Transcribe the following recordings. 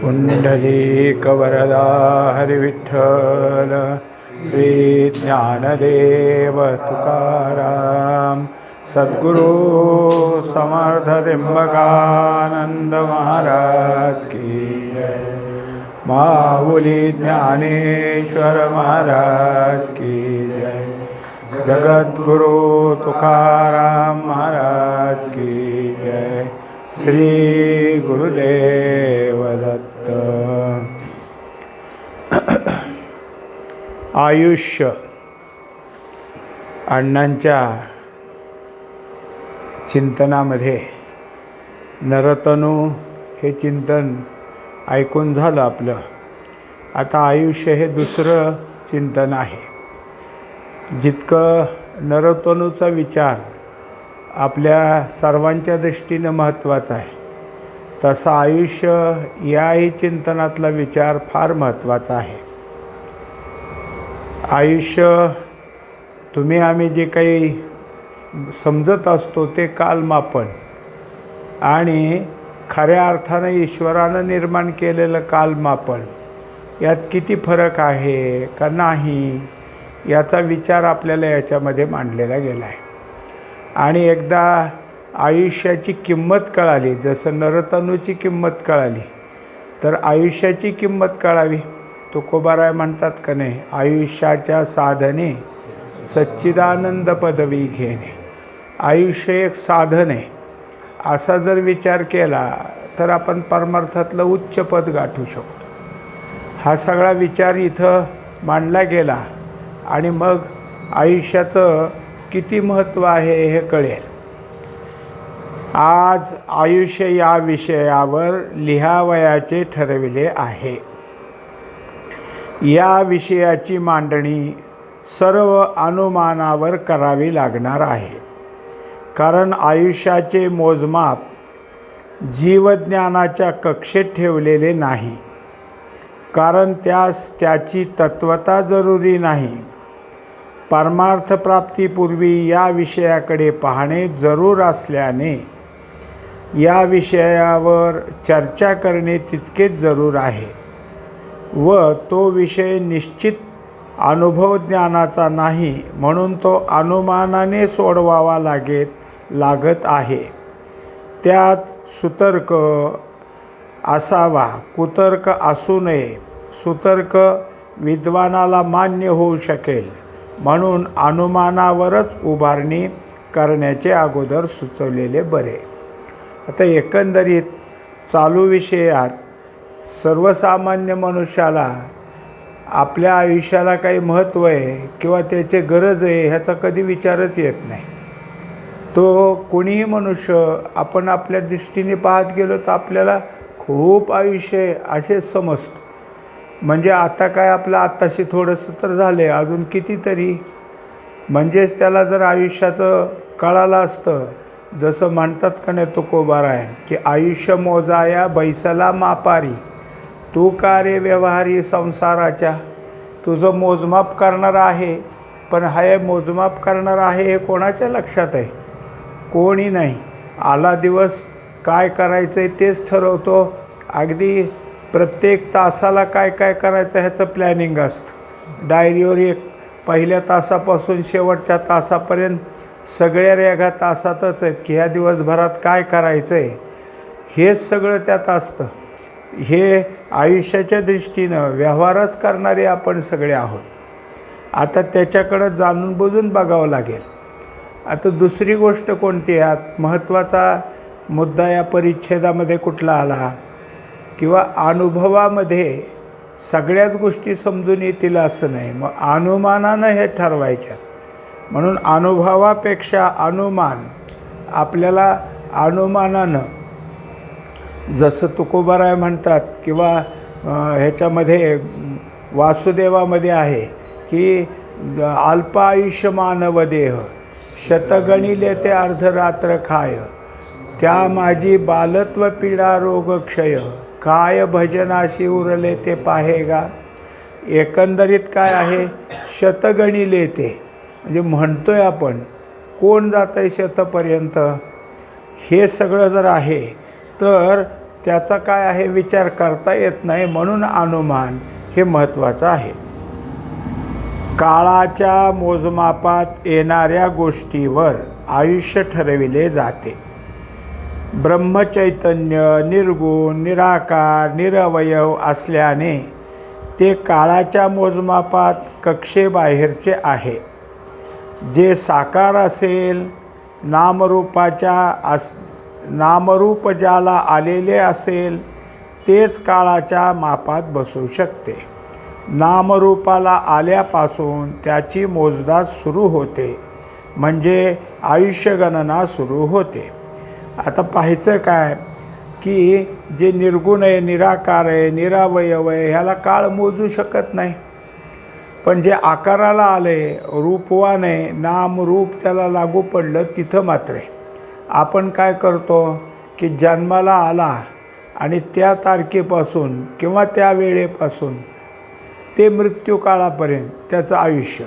पुण्डलीकवरदा हरिविठ्ठल श्री ज्ञानदेव तुकाराम सद्गुरु समर्थ त्र्यंबकानंद महाराज की जय। माऊली ज्ञानेश्वर महाराज की जय। जगद्गुरु तुकाराम महाराज की जय। श्री गुरुदेव दत्त तर आयुष्य अण्णांच्या चिंतनामध्ये नरतनू हे चिंतन ऐकून झालं आपलं. आता आयुष्य हे दुसरं चिंतन आहे. जितकं नरतनूचा विचार आपल्या सर्वांच्या दृष्टीनं महत्त्वाचा आहे तसं आयुष्य याही चिंतनातला विचार फार महत्त्वाचा आहे. आयुष्य तुम्ही आम्ही जे काही समजत असतो ते कालमापन. आणि खऱ्या अर्थानं ईश्वरानं निर्माण केलेलं कालमापन यात किती फरक आहे का नाही याचा विचार आपल्याला याच्यामध्ये मांडलेला गेला आहे आणि एकदा आयुष्याची किंमत कळाली. जसं नरतनूची किंमत कळाली तर आयुष्याची किंमत कळावी. तुकोबाराय म्हणतात का नाही आयुष्याच्या साधने सच्चिदानंद पदवी घेणे. आयुष्य एक साधन आहे. असा जर विचार केला तर आपण परमार्थातलं उच्च पद गाठू शकतो. हा सगळा विचार इथं मांडला गेला आणि मग आयुष्याचं किती महत्त्व आहे हे कळेल. आज आयुष्य या विषयावर लिहावयाचे ठरविले आहे. या विषयाची मांडणी सर्व अनुमानावर करावी लागणार आहे. कारण आयुष्याचे मोजमाप जीवज्ञानाच्या कक्षेत ठेवलेले नाही. कारण त्यास त्याची तत्वता जरुरी नाही. परमार्थप्राप्तीपूर्वी या विषयाकडे पाहणे जरूर असल्याने या विषयावर चर्चा करणे तितकेच जरूर आहे व तो विषय निश्चित अनुभव ज्ञानाचा नाही म्हणून तो अनुमानाने सोडवावा लागेत लागत आहे. त्यात सुतर्क असावा कुतर्क असू नये. सुतर्क विद्वानाला मान्य होऊ शकेल म्हणून अनुमानावरच उभारणी करण्याचे अगोदर सुचवलेले बरे. आता एकंदरीत चालू विषयात सर्वसामान्य मनुष्याला आपल्या आयुष्याला काही महत्त्व आहे किंवा त्याचे गरज आहे ह्याचा कधी विचारच येत नाही. तो कोणीही मनुष्य आपण आपल्या दृष्टीने पाहत गेलो तर आपल्याला खूप आयुष्य आहे असेच समजतो. म्हणजे आता काय आपलं आत्ताशी थोडंसं तर झालं आहे अजून कितीतरी. म्हणजेच त्याला जर आयुष्याचं कळालं असतं जसं म्हणतात का नाही तो आहे की आयुष्य मोजाया बैसला मापारी. तू का रे व्यवहारी संसाराच्या? तुझं मोजमाप करणार आहे पण हे मोजमाप करणार आहे हे कोणाच्या लक्षात आहे? कोणी नाही. आला दिवस काय करायचं आहे तेच ठरवतो. अगदी प्रत्येक तासाला काय काय करायचं ह्याचं प्लॅनिंग असतं. डायरीवर एक पहिल्या तासापासून शेवटच्या तासापर्यंत सगळ्या रेघा तासातच आहेत की ह्या दिवसभरात काय करायचं आहे हेच सगळं त्यात असतं. हे आयुष्याच्या दृष्टीनं व्यवहारच करणारे आपण सगळे आहोत. आता त्याच्याकडं जाणून बुजून बघावं लागेल. आता दुसरी गोष्ट कोणती आहे? महत्त्वाचा मुद्दा या परिच्छेदामध्ये कुठला आला? किंवा अनुभवामध्ये सगळ्याच गोष्टी समजून येतील असं नाही. मग अनुमानानं हे ठरवायच्या म्हणून अनुभवापेक्षा अनुमान आपल्याला अनुमानानं जसं तुकोबाराय म्हणतात किंवा ह्याच्यामध्ये वासुदेवामध्ये आहे की अल्प आयुष्य मानव देह शतगणिले ते अर्धरात्र खाय त्या माझी बालत्व पीडा रोग क्षय काय भजनाशी उरले ते पाहेगा एकंदरीत काय आहे? शतगणिले ते. म्हणजे म्हणतो आहे आपण कोण जात आहे शतपर्यंत? हे सगळं जर आहे तर त्याचा काय आहे विचार करता येत नाही म्हणून अनुमान हे महत्त्वाचं आहे. काळाच्या मोजमापात येणाऱ्या गोष्टीवर आयुष्य ठरविले जाते. ब्रह्मचैतन्य निर्गुण निराकार निरवयव असल्याने ते काळाच्या मोजमापात कक्षेबाहेरचे आहे. जे साकार असेल नामरूपाच्या अस नामरूप ज्याला आलेले असेल तेच काळाच्या मापात बसू शकते. नामरूपाला आल्यापासून त्याची मोजदाद सुरू होते म्हणजे आयुष्यगणना सुरू होते. आता पाहायचं काय? की जे निर्गुण आहे निराकार आहे निरावयव आहे ह्याला काळ मोजू शकत नाही. पण जे आकाराला आलं आहे रूपवान आहे नाम रूप त्याला लागू पडलं तिथं मात्र. आपण काय करतो की जन्माला आला आणि त्या तारखेपासून किंवा त्या वेळेपासून ते मृत्यू काळापर्यंत त्याचं आयुष्य.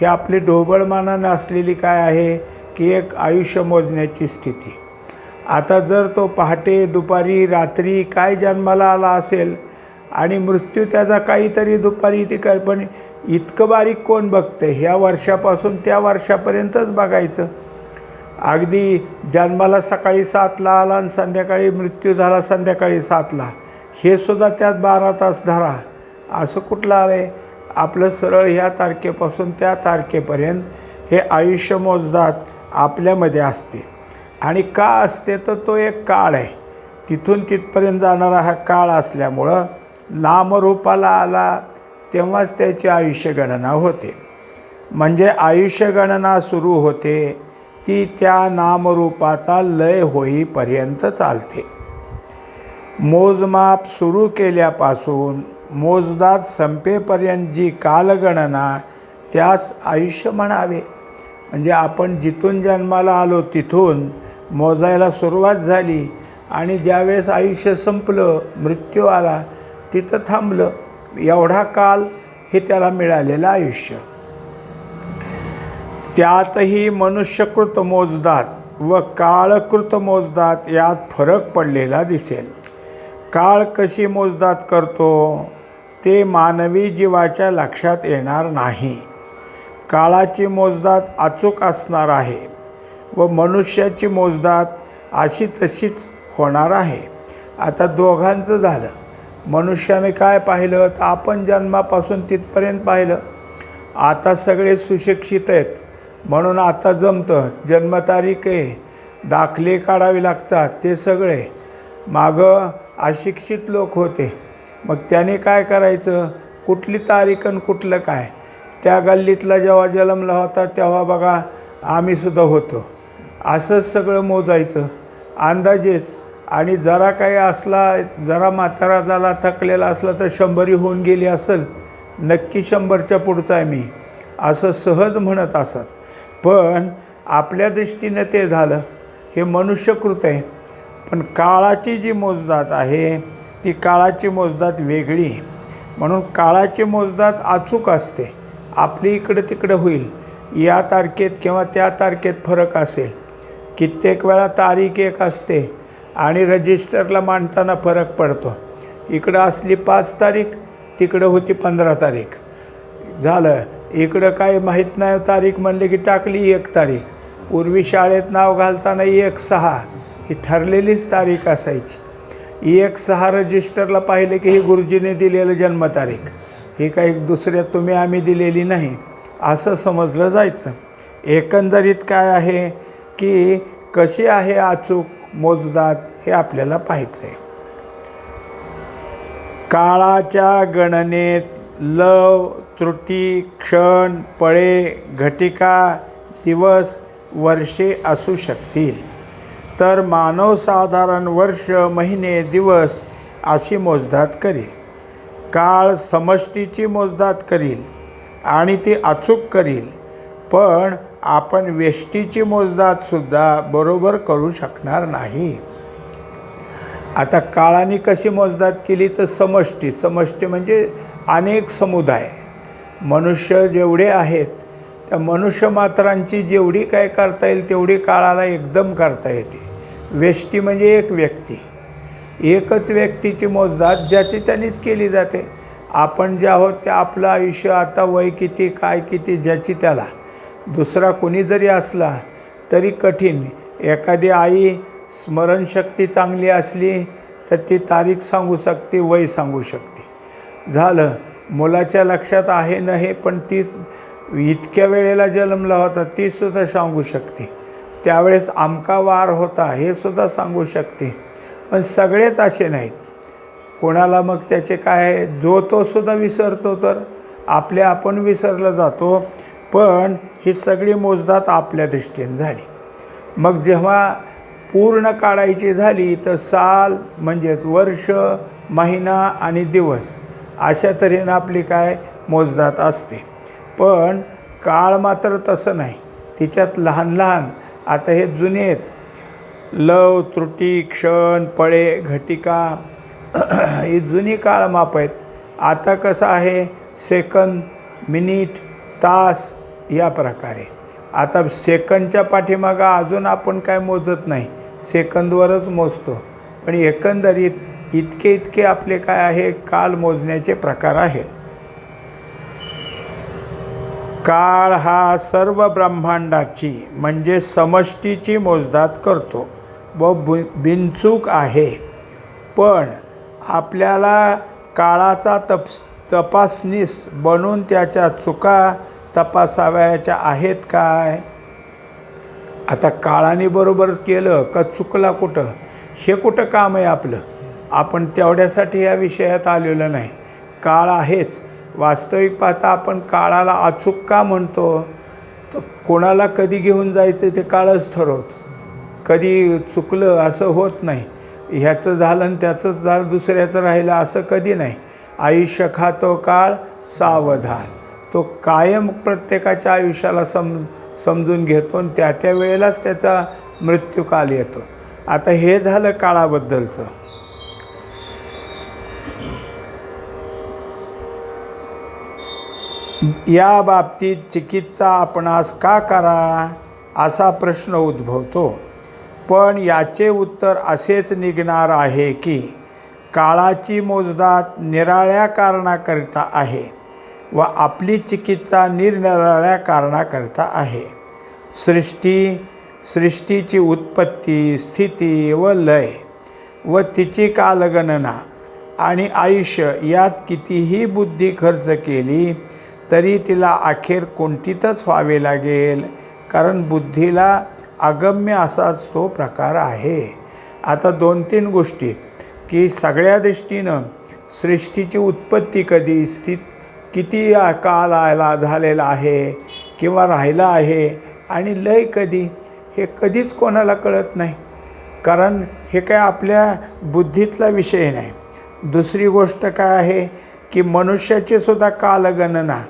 ही आपली ढोबळमानानं असलेली काय आहे की एक आयुष्य मोजण्याची स्थिती. आता जर तो पहाटे दुपारी रात्री काय जन्माला आला असेल आणि मृत्यू त्याचा काहीतरी दुपारी ती कर पण इतकं बारीक कोण बघतं ह्या वर्षापासून त्या वर्षापर्यंतच बघायचं. अगदी जन्माला सकाळी सातला आला आणि संध्याकाळी मृत्यू झाला संध्याकाळी सातला. हे सुद्धा त्यात बारा तास धरा. असं कुठलं आलं आहे? आपलं सरळ ह्या तारखेपासून त्या तारखेपर्यंत हे आयुष्य मोजदात आपल्यामध्ये असते. आणि का असते तर तो एक काळ आहे. तिथून तिथपर्यंत जाणारा हा काळ असल्यामुळं नामरूपाला आला तेव्हाच त्याची आयुष्यगणना होते. म्हणजे आयुष्यगणना सुरू होते ती त्या नामरूपाचा लय होईपर्यंत चालते. मोजमाप सुरू केल्यापासून मोजदात संपेपर्यंत जी कालगणना त्यास आयुष्य म्हणावे. म्हणजे आपण जिथून जन्माला आलो तिथून मोजायला सुरुवात झाली आणि ज्यावेळेस आयुष्य संपलं मृत्यू आला तिथं थांबलं. एवढा काल हे त्याला मिळालेलं आयुष्य. त्यातही मनुष्यकृत मोजदात व काळकृत मोजदात यात फरक पडलेला दिसेल. काळ कशी मोजदात करतो ते मानवी जीवाच्या लक्षात येणार नाही. काळाची मोजदात अचूक असणार आहे व मनुष्याची मोजदात अशी तशीच होणार आहे. आता दोघांचं झालं. मनुष्याने काय पाहिलं? तर आपण जन्मापासून तिथपर्यंत पाहिलं. आता सगळे सुशिक्षित आहेत. म्हणून आता जमतं. जन्मतारीख आहे. दाखले काढावे लागतात. ते सगळे. मागं अशिक्षित लोक होते. मग त्याने काय करायचं? कुठली तारीख आणि कुठलं काय? त्या गल्लीतला जेव्हा जन्मला होता तेव्हा बघा आम्हीसुद्धा होतो. असंच सगळं मोजायचं. अंदाजेच आणि जरा काही असला जरा म्हातारा झाला थकलेला असला तर शंभरी होऊन गेली असेल नक्की शंभरच्या पुढचा आहे मी. असं सहज म्हणत असत. पण आपल्या दृष्टीनं ते झालं. हे मनुष्यकृत आहे. पण काळाची जी मोजदात आहे ती काळाची मोजदात वेगळी म्हणून काळाची मोजदात अचूक असते. आपली इकडं तिकडं होईल. या तारखेत किंवा त्या तारखेत फरक असेल. कित्येक वेळा तारीख एक असते. आणि रजिस्टरला मांडताना फरक पडतो. इकडं असली पाच तारीख तिकडं होती पंधरा तारीख. झालं. इकडं काय माहीत नाही तारीख म्हणले की टाकली एक तारीख. पूर्वी शाळेत नाव घालताना एक सहा. ही ठरलेलीच तारीख असायची. एक सहा रजिस्टरला पाहिलं की ही गुरुजीने दिलेलं जन्मतारीख. ही काही दुसऱ्या तुम्ही आम्ही दिलेली नाही. असं समजलं जायचं. एकंदरीत काय आहे की कशी आहे अचूक मोजदात? हे आपल्याला पाहायचं आहे. काळाच्या गणनेत लव त्रुटी क्षण पळे घटिका दिवस वर्षे असू शकतील. तर मानव साधारण वर्ष महिने दिवस अशी मोजदात करील. काळ समष्टीची मोजदात करील आणि ती अचूक करील. पण आपण वेष्टीची मोजदातसुद्धा बरोबर करू शकणार नाही. आता काळाने कशी मोजदात केली तर समष्टी. समष्टी म्हणजे अनेक समुदाय. मनुष्य जेवढे आहेत त्या मनुष्यमात्रांची जेवढी काय करता येईल तेवढी काळाला एकदम करता येते. वेष्टी म्हणजे एक व्यक्ती. एकच व्यक्तीची मोजदाद ज्याची त्यांनीच केली जाते. आपण जे आहोत ते आपलं आयुष्य आता वय किती काय किती ज्याची त्याला. दुसरा कोणी जरी असला तरी कठीण. एखादी आई स्मरणशक्ती चांगली असली तर ती तारीख सांगू शकते वय सांगू शकते. झालं मुलाच्या लक्षात आहे न हे पण ती इतक्या वेळेला जन्मला होता तीसुद्धा सांगू शकते. त्यावेळेस आमका वार होता हे सुद्धा सांगू शकते. पण सगळेच असे नाहीत. कोणाला मग त्याचे काय जो तो सुद्धा विसरतो तर? आपल्या आपण विसरलं जातो पण ही सगळी मोजदात आपल्या दृष्टीने झाली. मग जेव्हा पूर्ण काढायची झाली तर साल म्हणजेच वर्ष महिना आणि दिवस अशा तऱ्हेनं आपली काय मोजदात असते. पण काळ मात्र तसं नाही. तिच्यात लहान लहान आता हे जुने आहेत. लव त्रुटी क्षण पळे घटिका ही जुनी काळमाप आहेत. आता कसं आहे? सेकंद मिनिट तास या प्रकारे. आता सेकंदच्या पाठीमागं अजून आपण काय मोजत नाही. सेकंदवरच मोजतो. पण एकंदरीत इतके इतके आपले काय आहे? काल मोजण्याचे प्रकार आहेत. काळ हा सर्व ब्रह्मांडाची म्हणजे समष्टीची मोजदात करतो. व बु बिनचूक आहे. पण आपल्याला काळाचा तप तपासनीस बनून त्याच्या चुका तपासावयाच्या आहेत काय? आता काळाने बरोबर केलं का चुकला कुठं? हे कुठं काम आहे आपलं? आपण तेवढ्यासाठी या विषयात आलेलं नाही. काळ आहेच. वास्तविक पाहता आपण काळाला अचूक का म्हणतो? तर कोणाला कधी घेऊन जायचं ते काळच ठरवतं. कधी चुकलं असं होत नाही. ह्याचं झालं आणि त्याचंच झालं दुसऱ्याचं राहिलं असं कधी नाही. आयुष्य खातो काळ सावधान. तो कायम प्रत्येकाच्या आयुष्याला सम समजून घेतो आणि त्या त्या वेळेलाच त्याचा मृत्यूकाल येतो. आता हे झालं काळाबद्दलचं. या बाबतीत चिकित्सा आपणास का करा असा प्रश्न उद्भवतो. पण याचे उत्तर असेच निघणार आहे की काळाची मोजदात निराळ्या कारणाकरिता आहे. व आपली चिकित्सा निरनिराळ्या कारणाकरिता आहे. सृष्टी सृष्टीची उत्पत्ती स्थिती व लय व तिची कालगणना आणि आयुष्य यात कितीही बुद्धी खर्च केली तरी तिला अखेर कोणतीतच व्हावे लागेल कारण बुद्धीला अगम्य असाच तो प्रकार आहे. आता दोन तीन गोष्टी की सगळ्या दृष्टीनं सृष्टीची उत्पत्ती कधी स्थित किती काल आला झालेला आहे किंवा राहिला आहे आणि लय कधी हे कधीच कोणाला कळत नाही. कारण हे काय आपल्या बुद्धीतला विषय नाही. दुसरी गोष्ट काय आहे की मनुष्याची सुद्धा कालगणना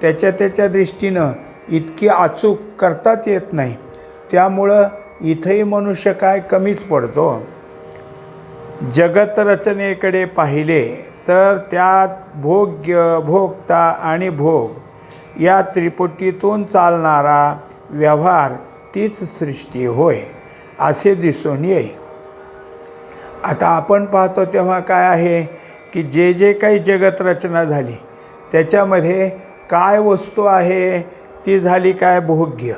त्याच्या त्याच्या दृष्टीनं इतकी अचूक करताच येत नाही. त्यामुळं इथंही मनुष्य काय कमीच पडतो. जगत रचनेकडे पाहिले तर त्यात भोग्य भोगता आणि भोग या त्रिपुटीतून चालणारा व्यवहार तीच सृष्टी होय असे दिसून येईल. आता आपण पाहतो तेव्हा काय आहे की जे जे काही जगतरचना झाली त्याच्यामध्ये काय वस्तू आहे ती झाली काय भोग्य?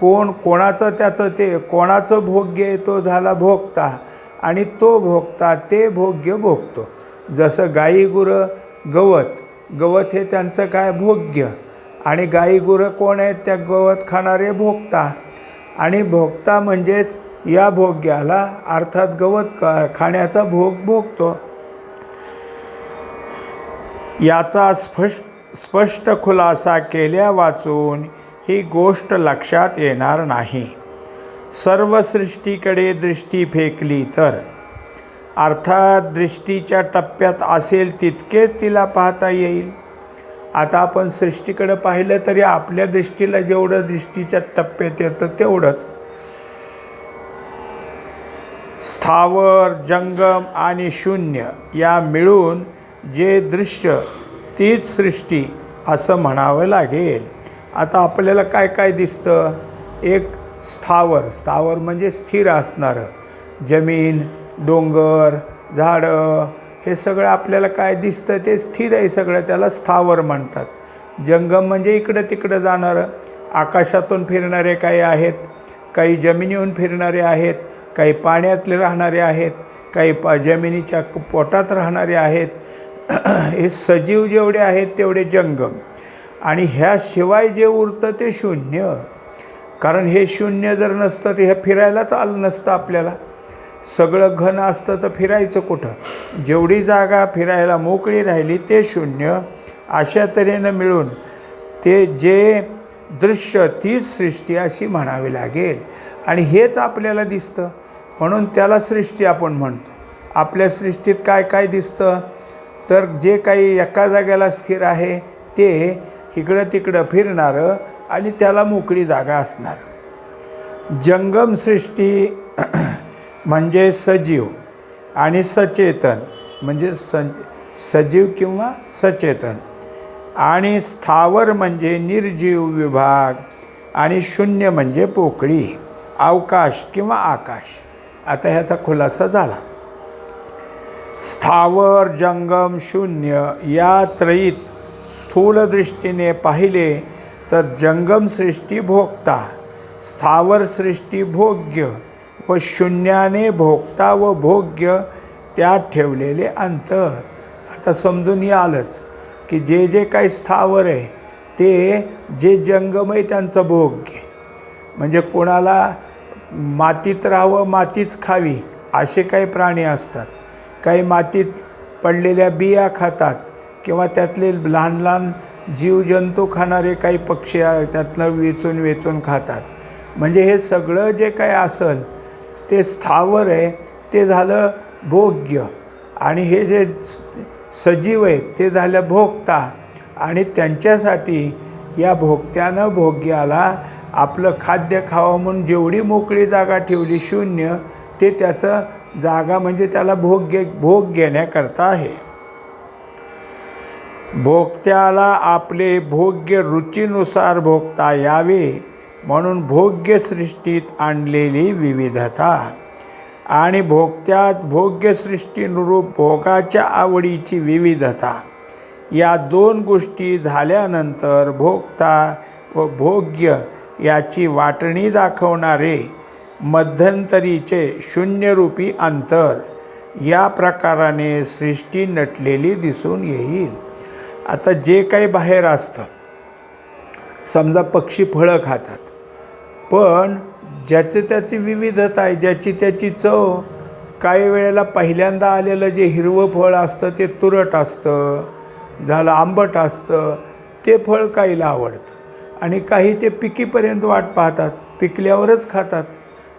कोण कोणाचं त्याचं ते कोणाचं भोग्य आहे तो झाला भोगता आणि तो भोगता ते भोग्य भोगतो. जसं गाई गुरं गवत गवत हे त्यांचं काय भोग्य? आणि गाई गुरं कोण आहेत? त्या गवत खाणारे भोगता आणि भोगता म्हणजेच या भोग्याला अर्थात गवत का खाण्याचा भोग भोगतो. याचा स्पष्ट स्पष्ट खुलासा केल्या वाचून ही गोष्ट लक्षात येणार नाही. सर्व सृष्टीकडे दृष्टी फेकली तर अर्थात दृष्टीच्या टप्प्यात असेल तितकेच तिला पाहता येईल. आता आपण सृष्टीकडे पाहिलं तरी आपल्या दृष्टीला जेवढं दृष्टीच्या टप्प्यात येतं तेवढंच. स्थावर जंगम आणि शून्य या मिळून जे दृश्य तीच सृष्टी असं म्हणावं लागेल. आता आपल्याला काय काय दिसतं? एक स्थावर. स्थावर म्हणजे स्थिर असणारं. जमीन डोंगर झाडं हे सगळं आपल्याला काय दिसतं ते स्थिर आहे सगळं त्याला स्थावर म्हणतात. जंगम म्हणजे इकडं तिकडं जाणारं. आकाशातून फिरणारे काही आहेत काही जमिनीहून फिरणारे आहेत काही पाण्यातले राहणारे आहेत काही पा जमिनीच्या पोटात राहणारे आहेत. हे सजीव जेवढे आहेत तेवढे जंगम. आणि ह्याशिवाय जे उरतं ते शून्य. कारण हे शून्य जर नसतं तर हे फिरायलाच आलं नसतं आपल्याला. सगळं घन असतं तर फिरायचं कुठं? जेवढी जागा फिरायला मोकळी राहिली ते शून्य. अशा तऱ्हेनं मिळून ते जे दृश्य तीच सृष्टी अशी म्हणावी लागेल. आणि हेच आपल्याला दिसतं. म्हणून त्याला सृष्टी आपण म्हणतो. आपल्या सृष्टीत काय काय दिसतं? तर जे काही एका जागेला स्थिर आहे ते इकडं तिकडं फिरणारं आणि त्याला मोकळी जागा असणार. जंगम सृष्टी म्हणजे सजीव आणि सचेतन म्हणजे स सजीव किंवा सचेतन. आणि स्थावर म्हणजे निर्जीव विभाग आणि शून्य म्हणजे पोकळी अवकाश किंवा आकाश. आता ह्याचा खुलासा झाला. स्थावर जंगम शून्य या त्रयीत स्थूलदृष्टीने पाहिले तर जंगम सृष्टी भोगता स्थावर सृष्टी भोग्य व शून्याने भोगता व भोग्य त्यात ठेवलेले अंतर. आता समजून आलंच की जे जे काही स्थावर आहे ते जे जंगम आहे त्यांचं भोग्य म्हणजे कोणाला मातीत राहावं मातीच खावी असे काही प्राणी असतात. काही मातीत पडलेल्या बिया खातात किंवा त्यातले लहान लहान जीवजंतू खाणारे काही पक्षी त्यातनं वेचून वेचून खातात. म्हणजे हे सगळं जे काही असेल ते स्थावर आहे ते झालं भोग्य. आणि हे जे स- सजीव आहेत ते झालं भोगता आणि त्यांच्यासाठी या भोगत्यानं भोग्याला आपलं खाद्य खावं म्हणून जेवढी मोकळी जागा ठेवली शून्य ते त्याचं जागा म्हणजे त्याला भोग घे भोग घेण्याकरता आहे. भोगत्याला आपले भोग्य रुचीनुसार भोगता यावे. म्हणून भोग्य सृष्टीत आणलेली विविधता. आणि भोगत्यात भोग्यसृष्टीनुरूप भोगाच्या आवडीची विविधता. या दोन गोष्टी झाल्यानंतर भोगता व भोग्य याची वाटणी दाखवणारे मध्यंतरीचे शून्यरूपी अंतर या प्रकाराने सृष्टी नटलेली दिसून येईल. आता जे काही बाहेर असतं समजा पक्षी फळं खातात पण ज्याचे त्याची विविधता आहे ज्याची त्याची चव काही वेळेला पहिल्यांदा आलेलं जे हिरवं फळ असतं ते तुरट असतं झालं आंबट असतं ते फळ काहीला आवडतं. आणि काही ते पिकीपर्यंत वाट पाहतात पिकल्यावरच खातात.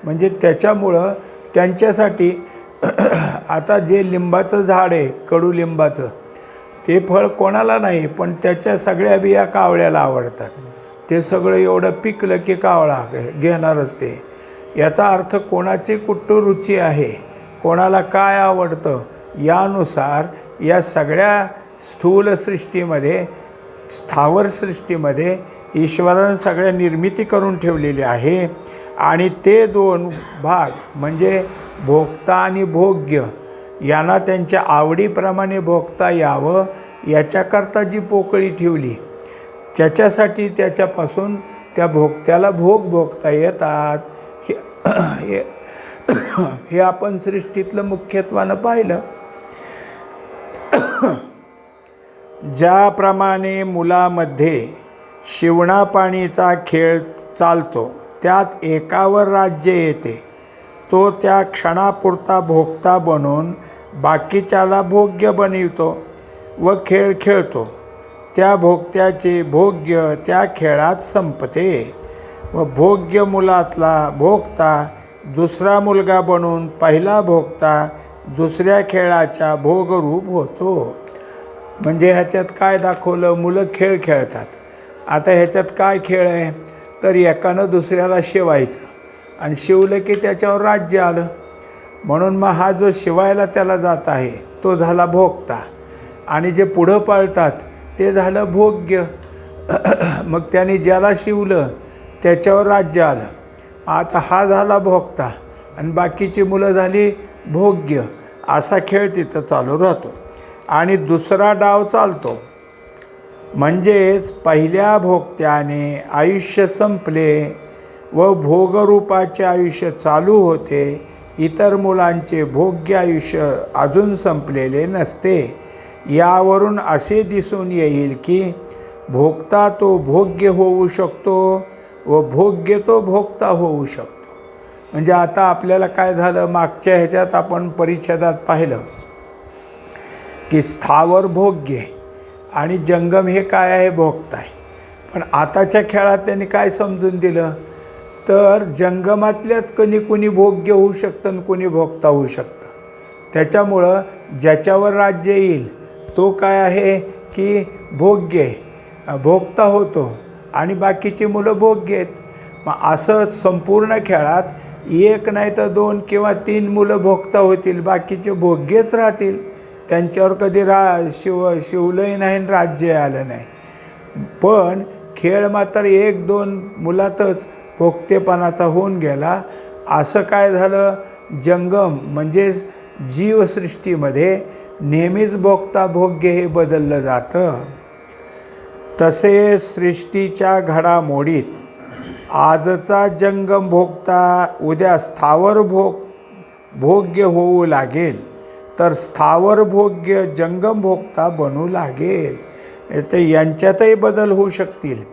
म्हणजे त्याच्यामुळं त्यांच्यासाठी आता जे लिंबाचं झाड आहे कडुलिंबाचं ते फळ कोणाला नाही पण त्याच्या सगळ्या बिया कावळ्याला आवडतात. ते सगळं एवढं पिकलं की कावळा घेणारच ते. याचा अर्थ कोणाची कुठं रुची आहे कोणाला काय आवडतं यानुसार या सगळ्या स्थूल सृष्टीमध्ये स्थावर सृष्टीमध्ये ईश्वरानं सगळ्या निर्मिती करून ठेवलेली आहे आणि ते दोन भाग म्हणजे भोगता आणि भोग्य यांना त्यांच्या आवडीप्रमाणे भोगता यावं याच्याकरता जी पोकळी ठेवली त्याच्यासाठी त्याच्यापासून त्या भोगत्याला भोग भोगता येतात. हे हे हे आपण सृष्टीतलं मुख्यत्वानं पाहिलं. ज्याप्रमाणे मुलामध्ये शिवणापाणीचा खेळ चालतो त्यात एकावर राज्य येते. तो त्या क्षणापुरता भोगता बनून बाकीच्याला भोग्य बनवितो व खेळ खेळतो. त्या भोगत्याचे भोग्य त्या खेळात संपते व भोग्य मुलातला भोगता दुसरा मुलगा बनून पहिला भोगता दुसऱ्या खेळाच्या भोगरूप होतो. म्हणजे ह्याच्यात काय दाखवलं? मुलं खेळ खेळतात. आता ह्याच्यात काय खेळ आहे? तर एकानं दुसऱ्याला शिवायचं आणि शिवलं की त्याच्यावर राज्य आलं. म्हणून मग हा जो शिवायला त्याला जात आहे तो झाला भोगता. आणि जे पुढं पाळतात ते झालं भोग्य. मग त्याने ज्याला शिवलं त्याच्यावर राज्य आलं. आता हा झाला भोगता आणि बाकीची मुलं झाली भोग्य. असा खेळ तिथं चालू राहतो. आणि दुसरा डाव चालतो. म्हणजेच पहिल्या भोगत्याने आयुष्य संपले व भोगरूपाचे आयुष्य चालू होते. इतर मुलांचे भोग्य आयुष्य अजून संपलेले नसते. यावरून असे दिसून येईल की भोगता तो भोग्य होऊ शकतो व भोग्य तो भोगता होऊ शकतो. म्हणजे आता आपल्याला काय झालं? मागच्या ह्याच्यात आपण परिच्छेदात पाहिलं की स्थावर भोग्य आणि जंगम हे काय आहे? भोगता आहे. पण आताच्या खेळात त्यांनी काय समजून दिलं? तर जंगमातल्याच कणी कुणी भोग्य होऊ शकतं आणि कुणी भोगता होऊ शकतं. त्याच्यामुळं ज्याच्यावर राज्य येईल तो काय आहे की भोग्य आहे. भोगता होतो आणि बाकीची मुलं भोग्य आहेत. मग असं संपूर्ण खेळात एक नाही तर दोन किंवा तीन मुलं भोगता होतील बाकीचे भोग्यच राहतील. त्यांच्यावर कधी रा शिव शिवलंही नाही राज्य आलं नाही. पण खेळ मात्र एक दोन मुलातच भोगतेपणाचा होऊन गेला. असं काय झालं? जंगम म्हणजेच जीवसृष्टीमध्ये नेहमीच भोगता भोग्य हे बदललं जातं. तसे सृष्टीच्या घडामोडीत आजचा जंगम भोगता उद्या स्थावर भोग भोग्य होऊ लागेल. तर स्थावर भोग्य जंगम भोगता बनू लागेल. तर यांच्यातही बदल होऊ शकतील.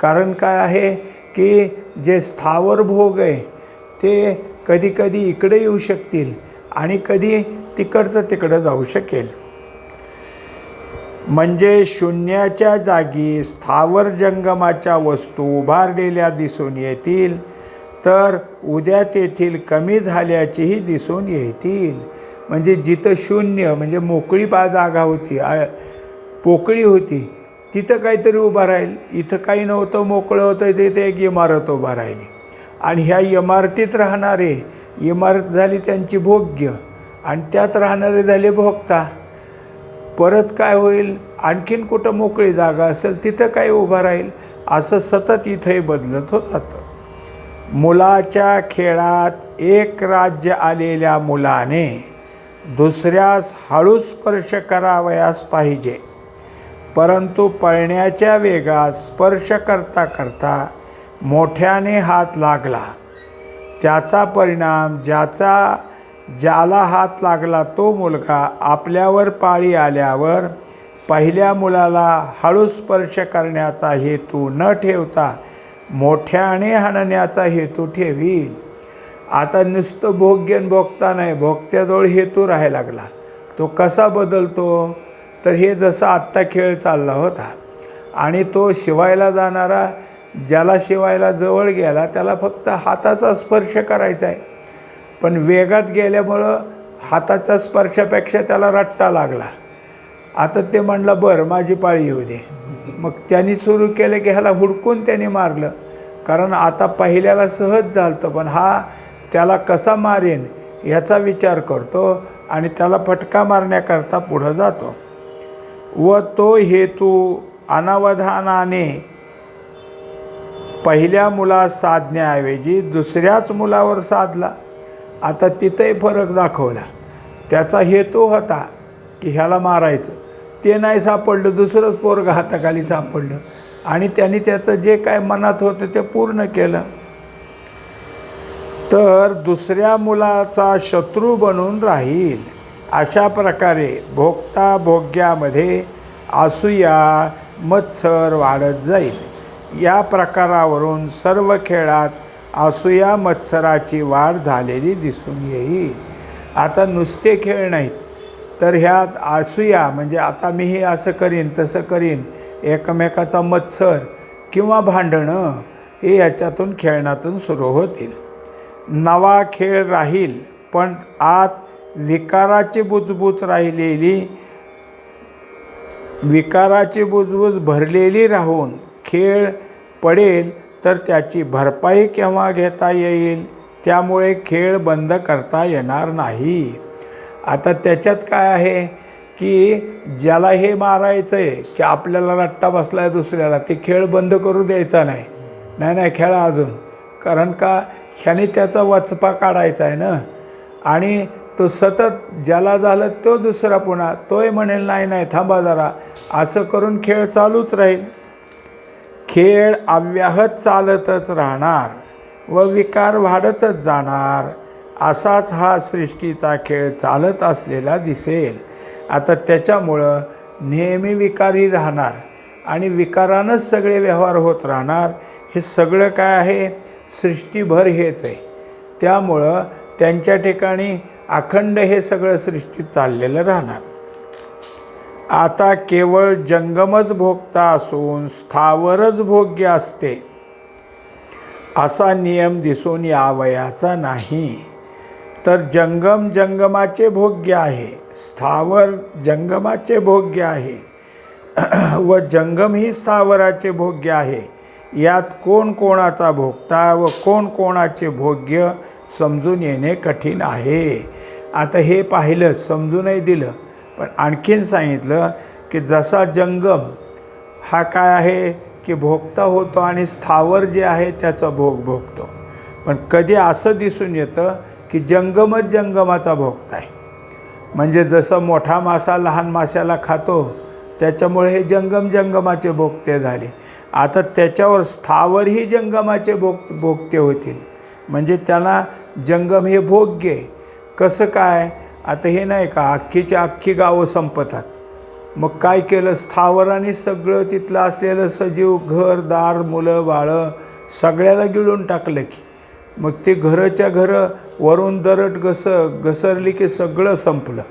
कारण काय आहे की जे स्थावर भोग आहे ते कधी कधी इकडे येऊ शकतील आणि कधी तिकडचं तिकडं जाऊ शकेल. म्हणजे शून्याच्या जागी स्थावर जंगमाच्या वस्तू उभारलेल्या दिसून येतील तर उद्या तेथील कमी झाल्याचीही दिसून येतील. म्हणजे जिथं शून्य म्हणजे मोकळी बा जागा होती पोकळी होती तिथं काहीतरी उभं राहील. इथं काही नव्हतं मोकळं होतं तिथे एक इमारत उभा राहिली. आणि ह्या इमारतीत राहणारे इमारत झाली त्यांची भोग्य. आणि त्यात राहणारे झाले भोगता परत काय होईल? आणखीन कुठं मोकळी जागा असेल तिथं काय उभं राहील? असं सतत इथंही बदलत होत जातं. मुलाच्या खेळात एक राज्य आलेल्या मुलाने दुसऱ्यास हळू स्पर्श करावयास पाहिजे. परंतु पळण्याच्या वेगात स्पर्श करता करता मोठ्याने हात लागला. त्याचा परिणाम ज्याचा ज्याला हात लागला तो मुलगा आपल्यावर पाळी आल्यावर पहिल्या मुलाला हळू स्पर्श करण्याचा हेतू न ठेवता मोठ्याने हाणण्याचा हेतू ठेवील आता नुसतं भोग्य भोगता नाही भोगत्याजवळ हेतू राहायला लागला. तो कसा बदलतो? तर हे जसं आत्ता खेळ चालला होता. आणि तो शिवायला जाणारा ज्याला शिवायला जवळ गेला त्याला फक्त हाताचा स्पर्श करायचा आहे पण वेगात गेल्यामुळं हाताच्या स्पर्शापेक्षा त्याला रट्टा लागला. आता ते म्हणलं बरं माझी पाळी येऊ दे. मग त्यांनी सुरू केलं की ह्याला हुडकून त्यांनी मारलं. कारण आता पहिल्याला सहज झालं पण हा त्याला कसा मारेन याचा विचार करतो आणि त्याला फटका मारण्याकरता पुढं जातो. व तो हेतू अनावधानाने पहिल्या मुलास साधण्याऐवजी दुसऱ्याच मुलावर साधला. आता तिथंही फरक दाखवला. त्याचा हेतू होता की ह्याला मारायचं. ते नाही सापडलं दुसरंच पोरगं हाताखाली सापडलं. आणि त्यांनी त्याचं जे काय मनात होतं ते पूर्ण केलं. तर दुसऱ्या मुलाचा शत्रू बनून राहील. अशा प्रकारे भोगता भोग्यामध्ये असूया मत्सर वाढत जाईल. या प्रकारावरून सर्व खेळात असूया मत्सराची वाढ झालेली दिसून येईल. आता नुसते खेळ नाहीत तर ह्यात असूया म्हणजे आता मी हे असं करीन तसं करीन एकमेकाचा मत्सर किंवा भांडणं हे याच्यातून खेळण्यातून सुरू होतील. नवा खेळ राहील पण आत विकाराची बुजबूज राहिलेली विकाराची बुजबूज भरलेली राहून खेळ पडेल तर त्याची भरपाई केव्हा घेता येईल? त्यामुळे खेळ बंद करता येणार नाही. आता त्याच्यात काय आहे की ज्याला हे मारायचं आहे की आपल्याला रट्टा बसला आहे दुसऱ्याला ते खेळ बंद करू द्यायचा नाही. नाही नाही खेळा अजून. कारण का ह्याने त्याचा वचपा काढायचा आहे ना? आणि तो सतत ज्याला झालं तो दुसरा पुन्हा तोही म्हणेल नाही नाही थांबा जरा. असं करून खेळ चालूच राहील. खेळ अव्याहत चालतच राहणार व विकार वाढतच जाणार असाच हा सृष्टीचा खेळ चालत असलेला दिसेल. आता त्याच्यामुळं नेहमी विकारही राहणार आणि विकारानंच सगळे व्यवहार होत राहणार हे सगळं काय आहे? सृष्टीभर हेच आहे. त्यामुळं त्यांच्या ठिकाणी अखंड हे सगळं सृष्टीत चाललेलं राहणार. आता केवळ जंगमच भोगता असून स्थावरच भोग्य असते. असा नियम दिसून यावयाचा नाही. तर जंगम जंगमाचे भोग्य आहे स्थावर जंगमाचे भोग्य आहे व जंगम ही स्थावराचे भोग्य आहे. यात कोण कोणाचा भोगता व कोण कोणाचे भोग्य समजून येणे कठीण आहे. आता हे पाहिलं समजूनही दिलं. पण आणखीन सांगितलं की जसा जंगम हा काय आहे की भोगता होतो आणि स्थावर जे आहे त्याचा भोग भोगतो. पण कधी असं दिसून येतं की जंगमच जंगमाचा भोगता आहे. म्हणजे जसं मोठा मासा लहान माशाला खातो त्याच्यामुळे हे जंगम जंगमाचे भोगते झाले. आता त्याच्यावर स्थावरही जंगमाचे भोग भोगते होतील. म्हणजे त्यांना जंगम हे भोग्य कसं काय? आता हे नाही का अख्खीची अख्खी गावं संपतात. मग काय केलं? स्थावराने सगळं तिथलं असलेलं सजीव घर दार मुलं बाळं सगळ्याला गिळून टाकलं की. मग ते घरच्या घरं वरून दरट घस घसरली की सगळं संपलं.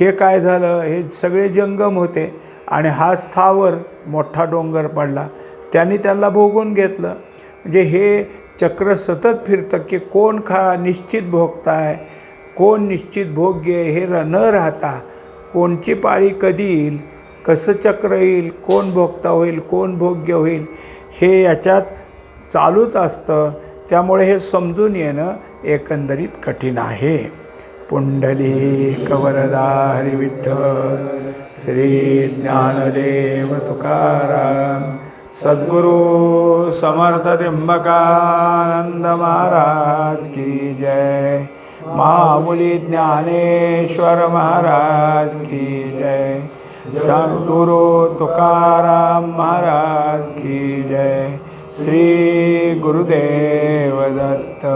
हे काय झालं? हे सगळे जंगम होते आणि हा स्थावर मोठा डोंगर पडला. त्यांनी त्याला भोगून घेतलं. म्हणजे हे चक्र सतत फिरतं की कोण खा निश्चित भोगताय? कोण निश्चित भोग्य हे र न राहता कोणची पाळी कधी येईल कसं चक्र येईल कोण भोगता होईल कोण भोग्य होईल हे याच्यात चालूच असतं. त्यामुळे हे समजून येणं एकंदरीत कठीण आहे. पुंडली कवरदारी विठ्ठल श्री ज्ञानदेव तुकाराम सद्गुरु समर्थ त्र्यंबकानंद महाराज की जय. मामुली ज्ञानेश्वर महाराज की जय। सद्गुरु तुकाराम महाराज की जय। श्री गुरुदेव दत्त।